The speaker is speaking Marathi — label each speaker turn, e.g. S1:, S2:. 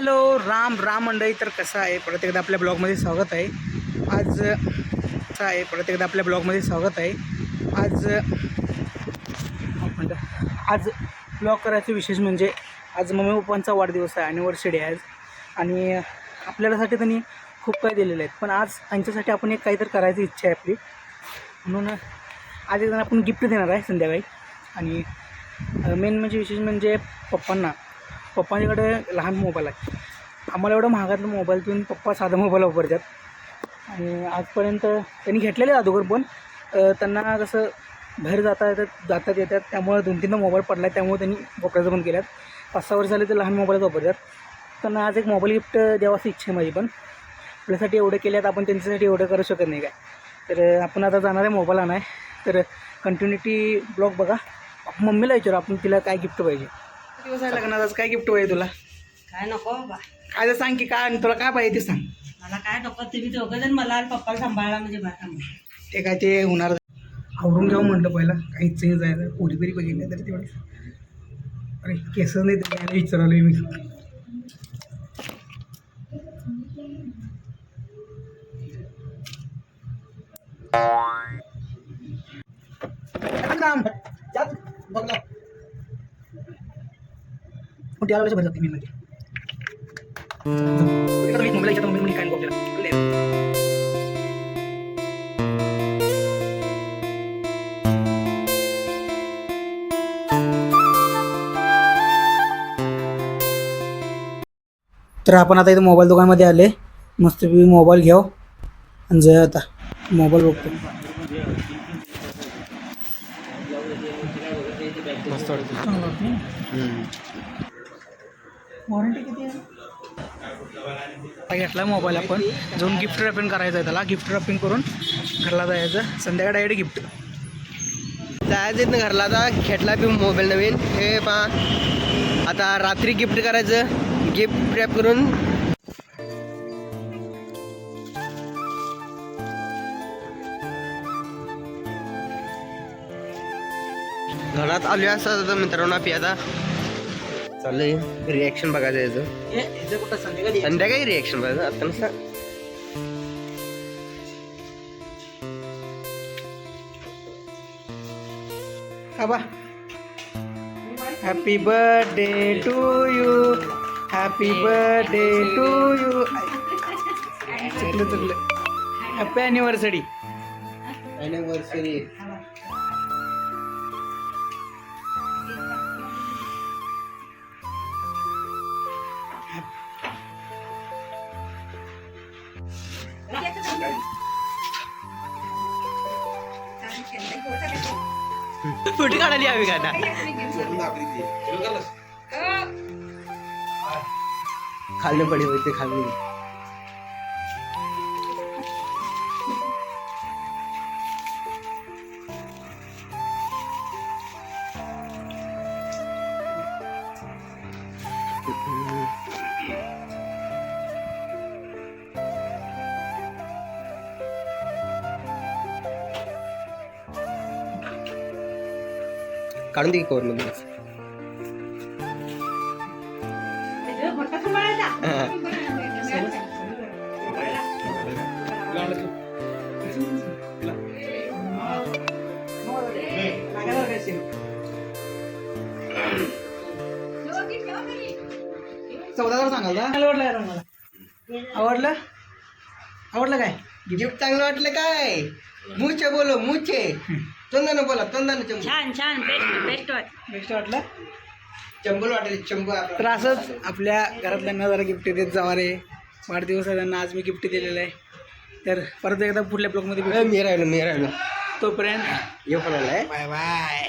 S1: हॅलो राम राम मंडळी. तर कसं आहे परत एकदा आपल्या ब्लॉगमध्ये स्वागत आहे. आज कसं आहे परत एकदा आपल्या ब्लॉगमध्ये स्वागत आहे. आज एक आज ब्लॉग करायचं विशेष म्हणजे आज मम्मी पप्पांचा वाढदिवस आहे ॲनिव्हर्सरी आहे आज. आणि आपल्यासाठी त्यांनी खूप काही दिलेलं आहे. पण आज त्यांच्यासाठी आपण एक काहीतरी करायची इच्छा आहे आपली. म्हणून आज एकदा आपण गिफ्ट देणार आहे संध्याकाळी. आणि मेन म्हणजे विशेष म्हणजे पप्पांना. पप्पांच्याकडे लहान मोबाईल आहे. आम्हाला एवढं महागातलं मोबाईल देऊन पप्पा साधा मोबाईल वापरतात. आणि आजपर्यंत त्यांनी घेतलेले अगोदर पण त्यांना कसं बाहेर जाता येतात जातात येतात त्यामुळे दोन तीनदा मोबाईल पडला आहे त्यामुळे त्यांनी वापरायचं पण केल्यात. पाच सहा वर्ष झाले ते लहान मोबाईलच वापरतात. त्यांना आज एक मोबाईल गिफ्ट द्यावाची इच्छा आहे माझी पण. आपल्यासाठी एवढं केल्यात आपण त्यांच्यासाठी एवढं करू शकत नाही काय. तर आपण आता जाणार आहे मोबाईल आणाय तर कंटिन्युटी ब्लॉग बघा. मम्मीला विचारू आपण तिला काय गिफ्ट पाहिजे. दिवस आहे लग्नात? आज काय गिफ्ट पाहिजे तुला?
S2: काय नको बा
S1: काय तर सांग की काय आणि तुला काय पाहिजे ते सांग.
S2: मला काय नको तुम्ही दोघं जण मला आणि पप्पाला सांभाळला म्हणजे बा
S1: ते काय ते होणार आवरून घ्यावं म्हटलं पहिला. काही इच्छा जायचं पोरी बिरी बघितल्या तरी तेवढं. अरे केस नाही तर यायला विचारलोय मी. जात. त्याला वेळेस भरत नाही मी म्हणजे मुंबईला काय आपल्याला. तर आपण आता इथे मोबाईल दुकानमध्ये आले. मस्तपैकी मोबाईल घ्याव आणि जाऊ आता. मोबाईल बघतो. वॉरंटी किती आहे? घेतला मोबाईल आपण. जाऊन गिफ्ट रॅपिंग करायचं आहे त्याला. गिफ्ट रॅपिंग करून घरला जायचं. संध्याकाळी डायरेक्ट गिफ्ट
S3: जायचं ना घरला आता घेतला बी मोबाईल नवीन. हे पहा. आता रात्री गिफ्ट करायचं. गिफ्ट रॅप करून. घरात आलो असं आता मित्रांनो. आता चाललंय. रिॲक्शन बघायचं याचं
S1: कुठं संध्याकाळी
S3: संध्याकाळी रिॲक्शन बघायचं आता नसता
S1: आबा happy birthday to you happy birthday to you चुकलं चुकलं. हॅपी ॲनिव्हर्सरी
S3: अॅनिव्हर्सरी
S1: कुठे काढाली हवी का
S3: खाल्लं पडे होते खाल्ली. काढून दे की
S1: चौदा हजार सांगाल का? आवडलं यार मला आवडलं आवडलं काय
S3: गिफ्ट चांगलं वाटलं काय? मुचे बोलो मुचे. तोंडानं बोला तोंडानं चंबू.
S2: छान छान बेस्ट बेस्ट वाट.
S1: बेस्ट वाटलं?
S3: चंबूल वाटेल चंबू आपला.
S1: तर असंच आपल्या घरातल्यांना जरा गिफ्ट देत जावा रे. वाढदिवस आहे त्यांना आज मी गिफ्ट दिलेलं आहे. तर परत एकदा पुढल्या ब्लॉगमध्ये
S3: ए, मी राहिलो मी राहिलो.
S1: तोपर्यंत
S3: ये पण आलाय
S1: बाय बाय.